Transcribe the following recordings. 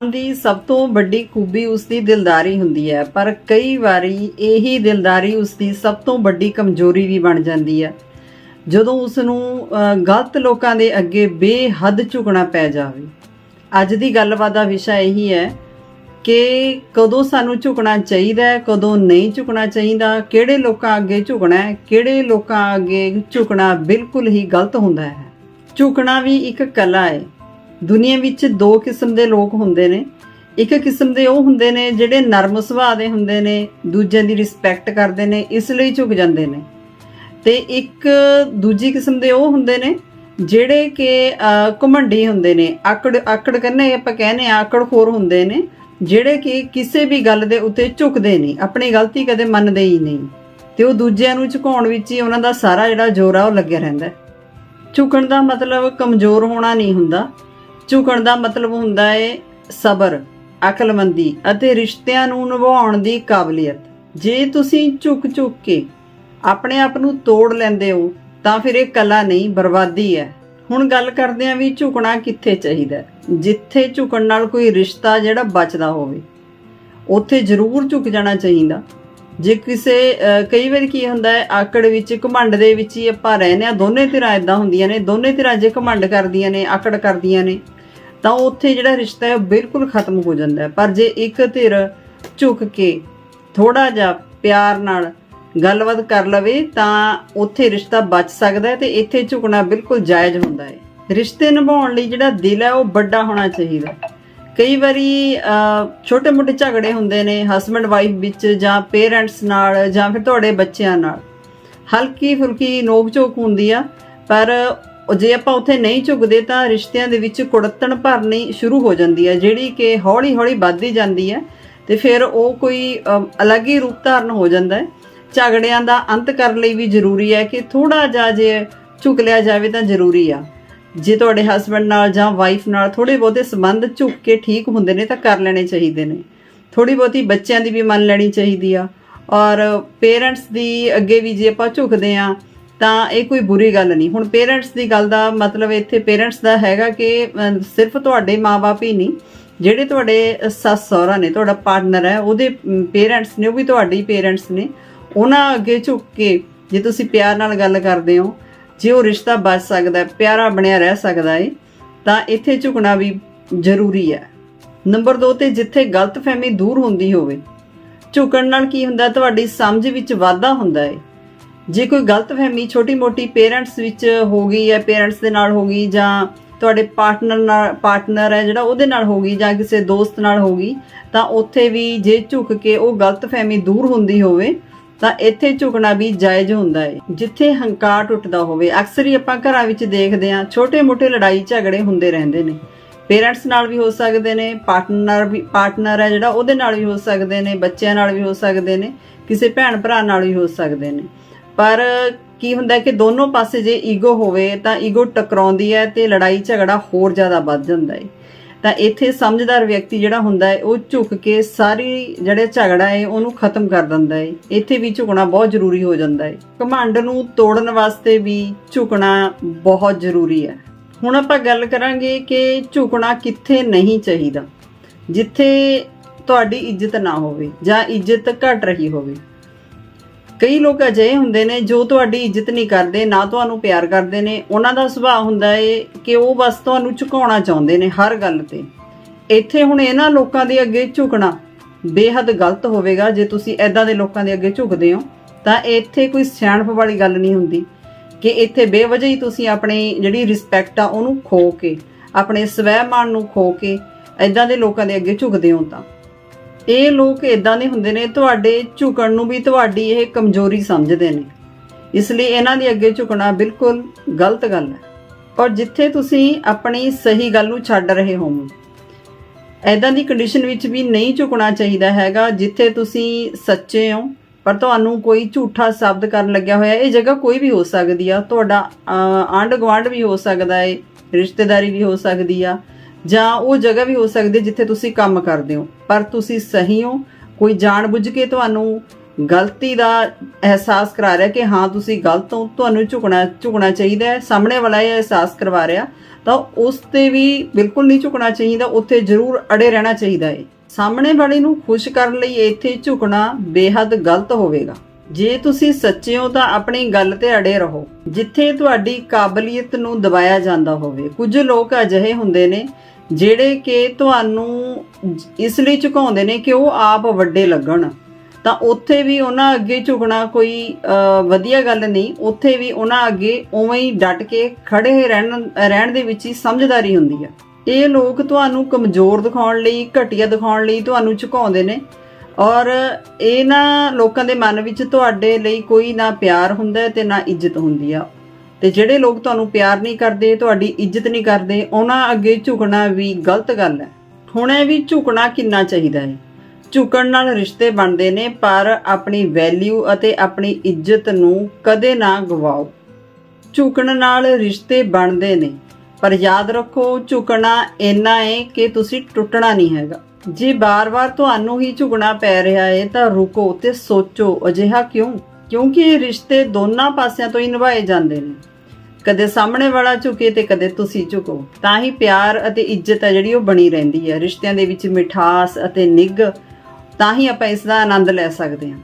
ਦੀ ਸਭ ਤੋਂ ਵੱਡੀ ਖੂਬੀ ਉਸਦੀ ਦਿਲਦਾਰੀ ਹੁੰਦੀ ਹੈ, ਪਰ ਕਈ ਵਾਰੀ ਇਹੀ ਦਿਲਦਾਰੀ ਉਸਦੀ ਸਭ ਤੋਂ ਵੱਡੀ ਕਮਜ਼ੋਰੀ ਵੀ ਬਣ ਜਾਂਦੀ ਹੈ। ਜਦੋਂ ਉਸ ਨੂੰ ਗਲਤ ਲੋਕਾਂ ਦੇ ਅੱਗੇ ਬੇਹੱਦ ਝੁਕਣਾ ਪੈ ਜਾਵੇ। ਅੱਜ ਦੀ ਗੱਲਬਾਤ ਦਾ ਵਿਸ਼ਾ ਇਹੀ ਹੈ ਕਿ ਕਦੋਂ ਸਾਨੂੰ ਝੁਕਣਾ ਚਾਹੀਦਾ ਹੈ, ਕਦੋਂ ਨਹੀਂ ਝੁਕਣਾ ਚਾਹੀਦਾ, ਕਿਹੜੇ ਲੋਕਾਂ ਅੱਗੇ ਝੁਕਣਾ ਹੈ, ਕਿਹੜੇ ਲੋਕਾਂ ਅੱਗੇ ਝੁਕਣਾ ਬਿਲਕੁਲ ਹੀ ਗਲਤ ਹੁੰਦਾ ਹੈ। ਝੁਕਣਾ ਵੀ ਇੱਕ ਕਲਾ ਹੈ। ਦੁਨੀਆ ਵਿੱਚ ਦੋ ਕਿਸਮ ਦੇ ਲੋਕ ਹੁੰਦੇ ਨੇ। ਇੱਕ ਕਿਸਮ ਦੇ ਉਹ ਹੁੰਦੇ ਨੇ ਜਿਹੜੇ ਨਰਮ ਸੁਭਾਅ ਦੇ ਹੁੰਦੇ ਨੇ ਦੂਜਿਆਂ ਦੀ ਰਿਸਪੈਕਟ ਕਰਦੇ ਨੇ ਇਸ ਲਈ ਝੁਕ ਜਾਂਦੇ ਨੇ। ਤੇ ਇੱਕ ਦੂਜੀ ਕਿਸਮ ਦੇ ਉਹ ਹੁੰਦੇ ਨੇ ਜਿਹੜੇ ਕਿ ਅਹ, ਘਮੰਡੀ ਹੁੰਦੇ ਨੇ ਆਕੜ ਆਕੜ ਕਹਿੰਦੇ ਆਪਾਂ ਕਹਿੰਦੇ ਆ ਆਕੜਖੋਰ ਹੁੰਦੇ ਨੇ ਜਿਹੜੇ ਕਿ ਕਿਸੇ ਵੀ ਗੱਲ ਦੇ ਉੱਤੇ ਝੁਕਦੇ ਨਹੀਂ ਆਪਣੀ ਗਲਤੀ ਕਦੇ ਮੰਨਦੇ ਹੀ ਨਹੀਂ। ਤੇ ਉਹ ਦੂਜਿਆਂ ਨੂੰ ਝੁਕਾਉਣ ਵਿੱਚ ਹੀ ਉਹਨਾਂ ਦਾ ਸਾਰਾ ਜਿਹੜਾ ਜ਼ੋਰ ਆ ਉਹ ਲੱਗਿਆ ਰਹਿੰਦਾ। ਝੁਕਣ ਦਾ ਮਤਲਬ ਕਮਜ਼ੋਰ ਹੋਣਾ ਨਹੀਂ ਹੁੰਦਾ। ਝੁਕਣ ਦਾ ਮਤਲਬ ਹੁੰਦਾ ਹੈ ਸਬਰ, ਅਕਲਮੰਦੀ ਅਤੇ ਰਿਸ਼ਤਿਆਂ ਨੂੰ ਨਿਭਾਉਣ ਦੀ ਕਾਬਲੀਅਤ। ਜੇ ਤੁਸੀਂ ਝੁਕ ਝੁਕ ਕੇ ਆਪਣੇ ਆਪ ਨੂੰ ਤੋੜ ਲੈਂਦੇ ਹੋ, ਤਾਂ ਫਿਰ ਇਹ ਕਲਾ ਨਹੀਂ, ਬਰਬਾਦੀ ਹੈ। ਹੁਣ ਗੱਲ ਕਰਦੇ ਆਂ ਵੀ ਝੁਕਣਾ ਕਿੱਥੇ ਚਾਹੀਦਾ ਜਿੱਥੇ ਝੁਕਣ ਨਾਲ ਕੋਈ ਰਿਸ਼ਤਾ ਜਿਹੜਾ ਬਚਦਾ ਹੋਵੇ, ਉੱਥੇ ਜ਼ਰੂਰ ਝੁਕ ਜਾਣਾ ਚਾਹੀਦਾ। ਜੇ ਕਿਸੇ ਕਈ ਵਾਰ ਕੀ ਹੁੰਦਾ ਹੈ, ਆਕੜ ਵਿੱਚ, ਘਮੰਡ ਦੇ ਵਿੱਚ ਹੀ ਆਪਾਂ ਰਹਿੰਦੇ ਆ ਦੋਨੇ ਧਿਰਾਂ ਇਦਾਂ ਹੁੰਦੀਆਂ ਨੇ, ਦੋਨੇ ਧਿਰਾਂ ਜੇ ਘਮੰਡ ਕਰਦੀਆਂ ਨੇ, ਆਕੜ ਕਰਦੀਆਂ ਨੇ ਤਾਂ ਉੱਥੇ ਜਿਹੜਾ ਰਿਸ਼ਤਾ ਹੈ ਬਿਲਕੁਲ ਖਤਮ ਹੋ ਜਾਂਦਾ ਹੈ। ਪਰ ਜੇ ਇੱਕ ਧਿਰ ਝੁਕ ਕੇ ਥੋੜਾ ਜਿਹਾ ਪਿਆਰ ਨਾਲ ਗੱਲਬਾਤ ਕਰ ਲਵੇ, ਤਾਂ ਉੱਥੇ ਰਿਸ਼ਤਾ ਬਚ ਸਕਦਾ ਹੈ ਤੇ ਇੱਥੇ ਝੁਕਣਾ ਬਿਲਕੁਲ ਜਾਇਜ਼ ਹੁੰਦਾ ਹੈ। ਰਿਸ਼ਤੇ ਨਿਭਾਉਣ ਲਈ ਜਿਹੜਾ ਦਿਲ ਹੈ, ਉਹ ਵੱਡਾ ਹੋਣਾ ਚਾਹੀਦਾ ਕਈ ਵਾਰੀ ਛੋਟੇ ਮੋਟੇ ਝਗੜੇ ਹੁੰਦੇ ਨੇ ਹਸਬੰਡ ਵਾਈਫ ਵਿੱਚ ਜਾਂ ਪੇਰੈਂਟਸ ਨਾਲ ਜਾਂ ਫਿਰ ਤੁਹਾਡੇ ਬੱਚਿਆਂ ਨਾਲ। ਹਲਕੀ ਫੁਲਕੀ ਨੋਕ ਝੋਕ ਹੁੰਦੀ ਆ, ਪਰ ਉਹ ਜੇ ਆਪਾਂ ਉੱਥੇ ਨਹੀਂ ਝੁਕਦੇ ਤਾਂ ਰਿਸ਼ਤਿਆਂ ਦੇ ਵਿੱਚ ਕੁੜੱਤਣ ਭਰਨੀ ਸ਼ੁਰੂ ਹੋ ਜਾਂਦੀ ਹੈ, ਜਿਹੜੀ ਕਿ ਹੌਲੀ ਹੌਲੀ ਵੱਧਦੀ ਜਾਂਦੀ ਹੈ ਤੇ ਫਿਰ ਉਹ ਕੋਈ ਅਲੱਗ ਹੀ ਰੂਪ ਧਾਰਨ ਹੋ ਜਾਂਦਾ ਹੈ। ਝਗੜਿਆਂ ਦਾ ਅੰਤ ਕਰਨ ਲਈ ਵੀ ਜ਼ਰੂਰੀ ਹੈ ਕਿ ਥੋੜਾ ਜਿਹਾ ਜੇ ਝੁਕ ਲਿਆ ਜਾਵੇ ਤਾਂ ਜ਼ਰੂਰੀ ਆ। ਜੇ ਤੁਹਾਡੇ ਹਸਬੰਡ ਨਾਲ ਜਾਂ ਵਾਈਫ ਨਾਲ ਥੋੜੇ ਬਹੁਤੇ ਸੰਬੰਧ ਝੁਕ ਕੇ ਠੀਕ ਹੁੰਦੇ ਨੇ ਤਾਂ ਕਰ ਲੈਣੇ ਚਾਹੀਦੇ ਨੇ। ਥੋੜੀ ਬਹੁਤੀ ਬੱਚਿਆਂ ਦੀ ਵੀ ਮੰਨ ਲੈਣੀ ਚਾਹੀਦੀ ਆ। ਔਰ ਪੇਰੈਂਟਸ ਦੀ ਅੱਗੇ ਵੀ ਜੇ ਆਪਾਂ ਝੁਕਦੇ ਆ ਤਾਂ ਇਹ ਕੋਈ ਬੁਰੀ ਗੱਲ ਨਹੀਂ। ਹੁਣ ਪੇਰੈਂਟਸ ਦੀ ਗੱਲ ਦਾ ਮਤਲਬ ਇੱਥੇ ਪੇਰੈਂਟਸ ਦਾ ਹੈਗਾ ਕਿ ਸਿਰਫ ਤੁਹਾਡੇ ਮਾਪੇ ਹੀ ਨਹੀਂ, ਜਿਹੜੇ ਤੁਹਾਡੇ ਸੱਸ ਸਹੁਰਾ ਨੇ, ਤੁਹਾਡਾ ਪਾਰਟਨਰ ਹੈ, ਉਹਦੇ ਪੇਰੈਂਟਸ ਨੇ, ਉਹ ਵੀ ਤੁਹਾਡੇ ਪੇਰੈਂਟਸ ਨੇ। ਉਹਨਾਂ ਅੱਗੇ ਝੁੱਕ ਕੇ ਜੇ ਤੁਸੀਂ ਪਿਆਰ ਨਾਲ ਗੱਲ ਕਰਦੇ ਹੋ, ਜੇ ਉਹ ਰਿਸ਼ਤਾ ਬਚ ਸਕਦਾ ਹੈ, ਪਿਆਰਾ ਬਣਿਆ ਰਹਿ ਸਕਦਾ ਹੈ, ਤਾਂ ਇੱਥੇ ਝੁਕਣਾ ਵੀ ਜ਼ਰੂਰੀ ਹੈ। ਨੰਬਰ 2 ਤੇ ਜਿੱਥੇ ਗਲਤਫਹਿਮੀ ਦੂਰ ਹੁੰਦੀ ਹੋਵੇ, ਝੁਕਣ ਨਾਲ ਕੀ ਹੁੰਦਾ? ਤੁਹਾਡੀ ਸਮਝ ਵਿੱਚ ਵਾਧਾ ਹੁੰਦਾ ਹੈ। ਜੇ ਕੋਈ ਗਲਤਫਹਿਮੀ ਛੋਟੀ-ਮੋਟੀ ਪੇਰੈਂਟਸ ਵਿੱਚ ਹੋ ਗਈ ਹੈ ਪੇਰੈਂਟਸ ਦੇ ਨਾਲ ਹੋ ਗਈ ਜਾਂ ਤੁਹਾਡੇ ਪਾਰਟਨਰ ਨਾਲ, ਪਾਰਟਨਰ ਹੈ ਜਿਹੜਾ ਉਹਦੇ ਨਾਲ ਹੋ ਗਈ ਜਾਂ ਕਿਸੇ ਦੋਸਤ ਨਾਲ ਹੋ ਗਈ, ਤਾਂ ਉੱਥੇ ਵੀ ਜੇ ਝੁਕ ਕੇ ਉਹ ਗਲਤਫਹਿਮੀ ਦੂਰ ਹੁੰਦੀ ਹੋਵੇ, ਤਾਂ ਇੱਥੇ ਝੁਕਣਾ ਵੀ ਜਾਇਜ਼ ਹੁੰਦਾ ਹੈ। ਜਿੱਥੇ ਹੰਕਾਰ ਟੁੱਟਦਾ ਹੋਵੇ, ਅਕਸਰ ਹੀ ਆਪਾਂ ਘਰਾਂ ਵਿੱਚ ਦੇਖਦੇ ਹਾਂ ਛੋਟੇ-ਮੋਟੇ ਲੜਾਈ ਝਗੜੇ ਹੁੰਦੇ ਰਹਿੰਦੇ ਨੇ। ਪੇਰੈਂਟਸ ਨਾਲ ਵੀ ਹੋ ਸਕਦੇ ਨੇ, ਪਾਰਟਨਰ ਵੀ, ਪਾਰਟਨਰ ਹੈ ਜਿਹੜਾ ਉਹਦੇ ਨਾਲ ਵੀ ਹੋ ਸਕਦੇ ਨੇ, ਬੱਚਿਆਂ ਨਾਲ ਵੀ ਹੋ ਸਕਦੇ ਨੇ, ਕਿਸੇ ਭੈਣ ਭਰਾ ਨਾਲ ਵੀ ਹੋ ਸਕਦੇ ਨੇ। ਪਰ ਕੀ ਹੁੰਦਾ ਕਿ ਦੋਨੋਂ ਪਾਸੇ ਜੇ ਈਗੋ ਹੋਵੇ ਤਾਂ ਈਗੋ ਟਕਰਾਉਂਦੀ ਹੈ ਤੇ ਲੜਾਈ ਝਗੜਾ ਹੋਰ ਜ਼ਿਆਦਾ ਵੱਧ ਜਾਂਦਾ ਹੈ। ਤਾਂ ਇੱਥੇ ਸਮਝਦਾਰ ਵਿਅਕਤੀ ਜਿਹੜਾ ਹੁੰਦਾ ਹੈ, ਉਹ ਝੁਕ ਕੇ ਸਾਰੀ ਜਿਹੜੇ ਝਗੜਾ ਹੈ, ਉਹਨੂੰ ਖਤਮ ਕਰ ਦਿੰਦਾ ਹੈ। ਇੱਥੇ ਵੀ ਝੁਕਣਾ ਬਹੁਤ ਜ਼ਰੂਰੀ ਹੋ ਜਾਂਦਾ ਹੈ। ਘਮੰਡ ਨੂੰ ਤੋੜਨ ਵਾਸਤੇ ਵੀ ਝੁਕਣਾ ਬਹੁਤ ਜ਼ਰੂਰੀ ਹੈ। ਹੁਣ ਆਪਾਂ ਗੱਲ ਕਰਾਂਗੇ ਕਿ ਝੁਕਣਾ ਕਿੱਥੇ ਨਹੀਂ ਚਾਹੀਦਾ। ਜਿੱਥੇ ਤੁਹਾਡੀ ਇੱਜ਼ਤ ਨਾ ਹੋਵੇ ਜਾਂ ਇੱਜ਼ਤ ਘਟ ਰਹੀ ਹੋਵੇ। ਕਈ ਲੋਕ ਅਜਿਹੇ ਹੁੰਦੇ ਨੇ ਜੋ ਤੁਹਾਡੀ ਇੱਜ਼ਤ ਨਹੀਂ ਕਰਦੇ, ਨਾ ਤੁਹਾਨੂੰ ਪਿਆਰ ਕਰਦੇ ਨੇ। ਉਹਨਾਂ ਦਾ ਸੁਭਾਅ ਹੁੰਦਾ ਏ ਕਿ ਉਹ ਬਸ ਤੁਹਾਨੂੰ ਝੁਕਾਉਣਾ ਚਾਹੁੰਦੇ ਨੇ ਹਰ ਗੱਲ ਤੇ। ਇੱਥੇ ਹੁਣ ਇਹਨਾਂ ਲੋਕਾਂ ਦੇ ਅੱਗੇ ਝੁਕਣਾ ਬੇਹੱਦ ਗਲਤ ਹੋਵੇਗਾ। ਜੇ ਤੁਸੀਂ ਐਦਾਂ ਦੇ ਲੋਕਾਂ ਦੇ ਅੱਗੇ ਝੁਕਦੇ ਹੋ, ਤਾਂ ਇੱਥੇ ਕੋਈ ਸਿਆਣਪ ਵਾਲੀ ਗੱਲ ਨਹੀਂ ਹੁੰਦੀ ਕਿ ਇੱਥੇ ਬੇਵਜ੍ਹਾ ਹੀ ਤੁਸੀਂ ਆਪਣੀ ਜਿਹੜੀ ਰਿਸਪੈਕਟ ਆ ਉਹਨੂੰ ਖੋ ਕੇ, ਆਪਣੇ ਸਵੈਮਾਨ ਨੂੰ ਖੋ ਕੇ ਐਦਾਂ ਦੇ ਲੋਕਾਂ ਦੇ ਅੱਗੇ ਝੁਕਦੇ ਹੋ ਤਾਂ। ਇਹ ਲੋਕ ਇਦਾਂ ਦੇ ਹੁੰਦੇ ਨੇ, ਤੁਹਾਡੇ ਝੁਕਣ ਨੂੰ ਵੀ ਤੁਹਾਡੀ ਇਹ ਕਮਜ਼ੋਰੀ ਸਮਝਦੇ ਨੇ। ਇਸ ਲਈ ਇਹਨਾਂ ਦੇ ਅੱਗੇ ਝੁਕਣਾ ਬਿਲਕੁਲ ਗਲਤ ਗੱਲ ਹੈ। ਔਰ ਜਿੱਥੇ ਤੁਸੀਂ ਆਪਣੀ ਸਹੀ ਗੱਲ ਨੂੰ ਛੱਡ ਰਹੇ ਹੋ ਐਦਾਂ ਦੀ ਕੰਡੀਸ਼ਨ ਵਿੱਚ ਵੀ ਨਹੀਂ ਝੁਕਣਾ ਚਾਹੀਦਾ ਹੈਗਾ, ਜਿੱਥੇ ਤੁਸੀਂ ਸੱਚੇ ਹੋ, ਪਰ ਤੁਹਾਨੂੰ ਕੋਈ ਝੂਠਾ ਸ਼ਬਦ ਕਰਨ ਲੱਗਿਆ ਹੋਇਆ, ਇਹ ਜਗ੍ਹਾ ਕੋਈ ਵੀ ਹੋ ਸਕਦੀ ਆ। ਤੁਹਾਡਾ ਆਂਡ ਗਵਾਂਡ ਵੀ ਹੋ ਸਕਦਾ ਏ, ਰਿਸ਼ਤੇਦਾਰੀ ਵੀ ਹੋ ਸਕਦੀ ਆ। ਜਾਂ ਉਹ ਜਗ੍ਹਾ ਵੀ ਹੋ ਸਕਦੀ ਜਿੱਥੇ ਤੁਸੀਂ ਕੰਮ ਕਰਦੇ ਹੋ। ਪਰ ਤੁਸੀਂ ਸਹੀ ਹੋ। ਕੋਈ ਜਾਣਬੁੱਝ ਕੇ ਤੁਹਾਨੂੰ ਗਲਤੀ ਦਾ ਅਹਿਸਾਸ ਕਰਾ ਰਿਹਾ ਕਿ ਹਾਂ, ਤੁਸੀਂ ਗਲਤ ਹੋ, ਤੁਹਾਨੂੰ ਝੁਕਣਾ ਝੁਕਣਾ ਚਾਹੀਦਾ ਹੈ। ਸਾਹਮਣੇ ਵਾਲਾ ਇਹ ਅਹਿਸਾਸ ਕਰਵਾ ਰਿਹਾ, ਤਾਂ ਉਸ ਤੇ ਵੀ ਬਿਲਕੁਲ ਨਹੀਂ ਝੁਕਣਾ ਚਾਹੀਦਾ। ਉੱਥੇ ਜ਼ਰੂਰ ਅੜੇ ਰਹਿਣਾ ਚਾਹੀਦਾ ਹੈ। ਸਾਹਮਣੇ ਵਾਲੇ ਨੂੰ ਖੁਸ਼ ਕਰਨ ਲਈ ਇੱਥੇ ਝੁਕਣਾ ਬੇਹੱਦ ਗਲਤ ਹੋਵੇਗਾ। ਜੇ ਤੁਸੀਂ ਸੱਚੇ ਹੋ, ਤਾਂ ਆਪਣੀ ਗੱਲ ਤੇ ਅੜੇ ਰਹੋ। ਜਿੱਥੇ ਤੁਹਾਡੀ ਕਾਬਲੀਅਤ ਨੂੰ ਦਬਾਇਆ ਜਾਂਦਾ ਹੋਵੇ। ਕੁਝ ਲੋਕ ਅਜਿਹੇ ਹੁੰਦੇ ਨੇ ਜਿਹੜੇ ਕਿ ਤੁਹਾਨੂੰ ਇਸ ਲਈ ਝੁਕਾਉਂਦੇ ਨੇ ਕਿ ਉਹ ਆਪ ਵੱਡੇ ਲੱਗਣ, ਤਾਂ ਉੱਥੇ ਵੀ ਉਹਨਾਂ ਅੱਗੇ ਝੁਕਣਾ ਕੋਈ ਵਧੀਆ ਗੱਲ ਨਹੀਂ। ਉੱਥੇ ਵੀ ਉਹਨਾਂ ਅੱਗੇ ਉਵੇਂ ਹੀ ਡਟ ਕੇ ਖੜੇ ਰਹਿਣ ਰਹਿਣ ਦੇ ਵਿੱਚ ਹੀ ਸਮਝਦਾਰੀ ਹੁੰਦੀ ਆ। ਇਹ ਲੋਕ ਤੁਹਾਨੂੰ ਕਮਜ਼ੋਰ ਦਿਖਾਉਣ ਲਈ, ਘਟੀਆ ਦਿਖਾਉਣ ਲਈ ਤੁਹਾਨੂੰ ਝੁਕਾਉਂਦੇ ਨੇ। ਔਰ ਇਹਨਾਂ ਲੋਕਾਂ ਦੇ ਮਨ ਵਿੱਚ ਤੁਹਾਡੇ ਲਈ ਕੋਈ ਨਾ ਪਿਆਰ ਹੁੰਦਾ ਹੈ ਤੇ ਨਾ ਇੱਜ਼ਤ ਹੁੰਦੀ ਆ। ਤੇ ਜਿਹੜੇ ਲੋਕ ਤੁਹਾਨੂੰ ਪਿਆਰ ਨਹੀਂ ਕਰਦੇ, ਤੁਹਾਡੀ ਇੱਜ਼ਤ ਨਹੀਂ ਕਰਦੇ, ਉਹਨਾਂ ਅੱਗੇ ਝੁਕਣਾ ਵੀ ਗਲਤ ਗੱਲ ਹੈ। ਹੁਣ ਵੀ ਝੁਕਣਾ ਕਿੰਨਾ ਚਾਹੀਦਾ ਹੈ? ਝੁਕਣ ਨਾਲ ਰਿਸ਼ਤੇ ਬਣਦੇ ਨੇ, ਪਰ ਆਪਣੀ ਵੈਲਿਊ ਅਤੇ ਆਪਣੀ ਇੱਜ਼ਤ ਨੂੰ ਕਦੇ ਨਾ ਗਵਾਓ। ਝੁਕਣ ਨਾਲ ਰਿਸ਼ਤੇ ਬਣਦੇ ਨੇ, ਪਰ ਯਾਦ ਰੱਖੋ, ਝੁਕਣਾ ਇੰਨਾ ਹੈ ਕਿ ਤੁਸੀਂ ਟੁੱਟਣਾ ਨਹੀਂ ਹੈਗਾ। ਜੇ ਬਾਰ-ਬਾਰ ਤੁਹਾਨੂੰ ਹੀ ਝੁਕਣਾ ਪੈ ਰਿਹਾ ਹੈ, ਤਾਂ ਰੁਕੋ ਤੇ ਸੋਚੋ, ਅਜਿਹਾ ਕਿਉਂ? ਕਿਉਂਕਿ ਇਹ ਰਿਸ਼ਤੇ ਦੋਨਾਂ ਪਾਸਿਆਂ ਤੋਂ ਹੀ ਨਿਭਾਏ ਜਾਂਦੇ ਨੇ। ਕਦੇ ਸਾਹਮਣੇ ਵਾਲਾ ਝੁਕੇ ਤੇ ਕਦੇ ਤੁਸੀਂ ਝੁਕੋ। ਤਾਂ ਹੀ ਪਿਆਰ ਅਤੇ ਇੱਜ਼ਤ ਹੈ ਜਿਹੜੀ ਉਹ ਬਣੀ ਰਹਿੰਦੀ ਹੈ। ਰਿਸ਼ਤਿਆਂ ਦੇ ਵਿੱਚ ਮਿਠਾਸ ਅਤੇ ਨਿੱਘ, ਤਾਂ ਹੀ ਆਪਾਂ ਇਸ ਦਾ ਆਨੰਦ ਲੈ ਸਕਦੇ ਹਾਂ।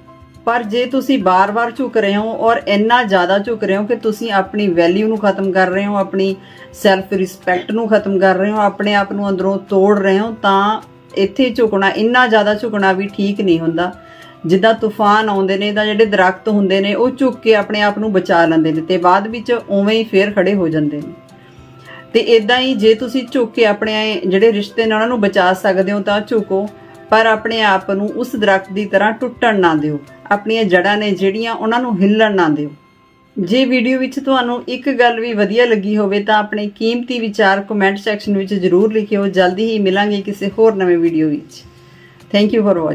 ਪਰ ਜੇ ਤੁਸੀਂ ਬਾਰ-ਬਾਰ ਝੁਕ ਰਹੇ ਹੋ ਔਰ ਇੰਨਾ ਜ਼ਿਆਦਾ ਝੁਕ ਰਹੇ ਹੋ ਕਿ ਤੁਸੀਂ ਆਪਣੀ ਵੈਲਿਊ ਨੂੰ ਖਤਮ ਕਰ ਰਹੇ ਹੋ, ਆਪਣੀ ਸੈਲਫ ਰਿਸਪੈਕਟ ਨੂੰ ਖਤਮ ਕਰ ਰਹੇ ਹੋ, ਆਪਣੇ ਆਪ ਨੂੰ ਅੰਦਰੋਂ ਤੋੜ ਰਹੇ ਹੋ, ਤਾਂ ਇੱਥੇ ਝੁਕਣਾ, ਇੰਨਾ ਜ਼ਿਆਦਾ ਝੁਕਣਾ ਵੀ ਠੀਕ ਨਹੀਂ ਹੁੰਦਾ। ਜਿੱਦਾਂ ਤੂਫਾਨ ਆਉਂਦੇ ਨੇ ਤਾਂ ਜਿਹੜੇ ਦਰਖਤ ਹੁੰਦੇ ਨੇ, ਉਹ ਝੁੱਕ ਕੇ ਆਪਣੇ ਆਪ ਨੂੰ ਬਚਾ ਲੈਂਦੇ ਨੇ ਤੇ ਬਾਅਦ ਵਿੱਚ ਉਵੇਂ ਹੀ ਫੇਰ ਖੜੇ ਹੋ ਜਾਂਦੇ ਨੇ। ਤੇ ਇਦਾਂ ਹੀ ਜੇ ਤੁਸੀਂ ਝੁੱਕ ਕੇ ਆਪਣੇ ਜਿਹੜੇ ਰਿਸ਼ਤੇ ਨੇ, ਉਹਨਾਂ ਨੂੰ ਬਚਾ ਸਕਦੇ ਹੋ ਤਾਂ ਝੁਕੋ ਪਰ ਆਪਣੇ ਆਪ ਨੂੰ ਉਸ ਦਰਖਤ ਦੀ ਤਰ੍ਹਾਂ ਟੁੱਟਣ ਨਾ ਦਿਓ। ਆਪਣੀਆਂ ਜੜ੍ਹਾਂ ਨੇ ਜਿਹੜੀਆਂ, ਉਹਨਾਂ ਨੂੰ ਹਿੱਲਣ ਨਾ ਦਿਓ। ਜੇ ਵੀਡੀਓ ਵਿੱਚ ਤੁਹਾਨੂੰ ਇੱਕ ਗੱਲ ਵੀ ਵਧੀਆ ਲੱਗੀ ਹੋਵੇ, ਤਾਂ ਆਪਣੇ ਕੀਮਤੀ ਵਿਚਾਰ ਕਮੈਂਟ ਸੈਕਸ਼ਨ ਵਿੱਚ ਜ਼ਰੂਰ ਲਿਖਿਓ। ਜਲਦੀ ਹੀ ਮਿਲਾਂਗੇ ਕਿਸੇ ਹੋਰ ਨਵੇਂ ਵੀਡੀਓ ਵਿੱਚ। Thank you for watching